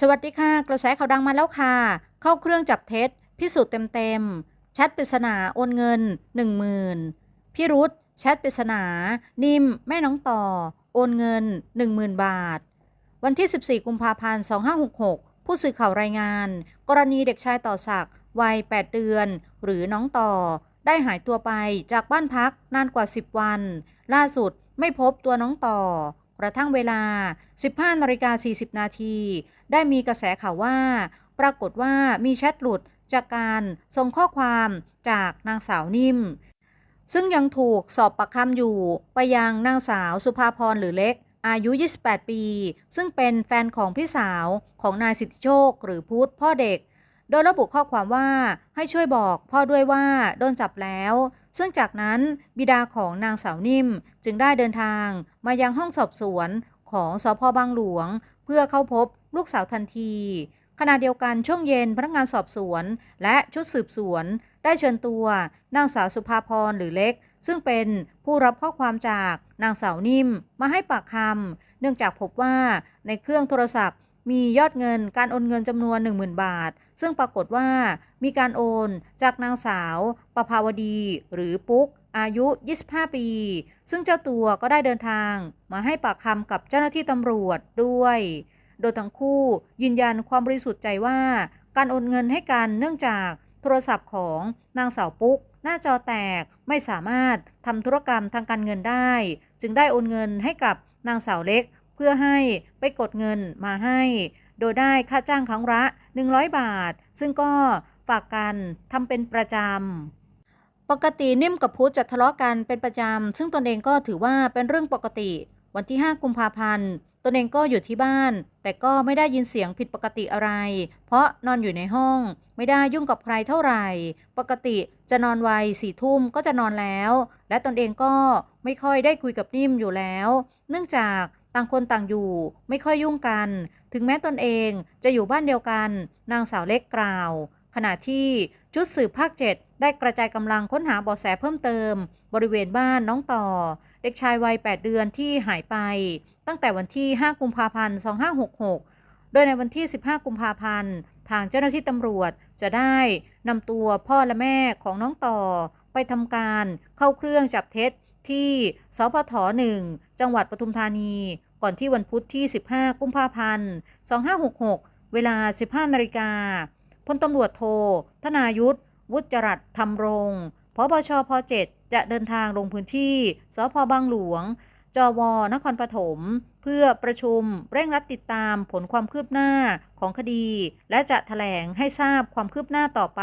สวัสดีค่ะ กระแสข่าวดังมาแล้วค่ะ เข้าเครื่องจับเท็จ พิสูจน์เต็มๆแชทปริศนาโอนเงิน 10,000พี่รุธแชทปริศนา นิ่ม แม่น้องต่อ โอนเงิน 10,000 บาท วันที่ 14 กุมภาพันธ์ 2566 ผู้สื่อข่าวรายงาน กรณีเด็กชายต่อศักดิ์วัย 8 เดือน หรือน้องต่อ ได้หายตัวไปจากบ้านพักนานกว่า 10 วัน ล่าสุดไม่พบตัวน้องต่อ กระทั่งเวลา 15นาฬิกา40 นาที ได้มีกระแสข่าวว่า ปรากฏว่ามีแชทหลุดจากการส่งข้อความจากนางสาวนิ่ม ซึ่งยังถูกสอบปากคำอยู่ไปยังนางสาวสุภาพรหรือเล็ก อายุ 28 ปี ซึ่งเป็นแฟนของพี่สาวของนายสิทธิโชคหรือพุทธพ่อเด็ก โดยระบุข้อความว่าให้ช่วยบอกพ่อด้วยว่าโดนจับแล้ว ซึ่งจากนั้นบิดาของนางสาวนิ่มจึงได้เดินทางมายังห้องสอบสวนของสพบางหลวง เพื่อเข้าพบลูกสาวทันที ขณะเดียวกันช่วงเย็นพนักงานสอบสวน และชุดสืบสวน ได้เชิญตัวนางสาวสุภาพรหรือเล็ก ซึ่งเป็นผู้รับข้อความจากนางสาวนิ่มมาให้ปากคำเนื่องจากพบว่าในเครื่องโทรศัพท์ มียอดเงินการโอนเงินจำนวน 10,000 บาท ซึ่งปรากฏว่ามีการโอนจากนางสาวประภาวดี หรือปุ๊ก อายุ 25 ปี ซึ่งเจ้าตัวก็ได้เดินทางมาให้ปากคำกับเจ้าหน้าที่ตำรวจด้วย โดยทั้งคู่ยืนยันความบริสุทธิ์ใจว่า การโอนเงินให้กันเนื่องจากโทรศัพท์ของนางสาวปุ๊ก หน้าจอแตกไม่สามารถทำธุรกรรมทางการเงินได้ จึงได้โอนเงินให้กับนางสาวเล็ก เพื่อให้ไปกดเงินมาให้ โดยได้ค่าจ้างครั้งละ 100 บาท ซึ่งก็ฝากกันทำเป็นประจำ ปกตินิ่มกับพุทธจะทะเลาะกันเป็นประจำ ซึ่งตนเองก็ถือว่าเป็นเรื่องปกติ วันที่ 5 กุมภาพันธ์ตนเองก็อยู่ที่บ้าน แต่ก็ไม่ได้ยินเสียงผิดปกติอะไร เพราะนอนอยู่ในห้อง ไม่ได้ยุ่งกับใครเท่าไหร่ ปกติจะนอนไวสี่ทุ่มก็จะนอนแล้ว และตนเองก็ไม่ค่อยได้คุยกับนิ่มอยู่แล้ว เนื่องจาก ต่างคนต่างอยู่ ไม่ค่อยยุ่งกัน ถึงแม้ตนเองจะอยู่บ้านเดียวกัน นางสาวเล็กกล่าว ขณะที่ชุดสืบภาค 7 ได้กระจายกำลังค้นหาเบาะแสเพิ่มเติม บริเวณบ้านน้องต่อ เด็กชายวัย 8 เดือนที่หายไป ตั้งแต่วันที่ 5 กุมภาพันธ์ 2566 โดยในวันที่ 15 กุมภาพันธ์ ทางเจ้าหน้าที่ตำรวจจะได้นำตัวพ่อและแม่ของน้องต่อไปทำการเข้าเครื่องจับเท็จ ที่สพท1จังหวัดปทุมธานี ก่อนที่วันพุธที่ 15 กุมภาพันธ์ 2566 เวลา 15นาฬิกาพลตำรวจโท ธนายุทธวุฒจรัตน์ธรรมรงค์พบชพ7จะเดินทางลงพื้นที่ สพบางหลวง จวนครปฐม เพื่อประชุมเร่งรัดติดตามผลความคืบหน้าของคดี และจะแถลงให้ทราบความคืบหน้าต่อไป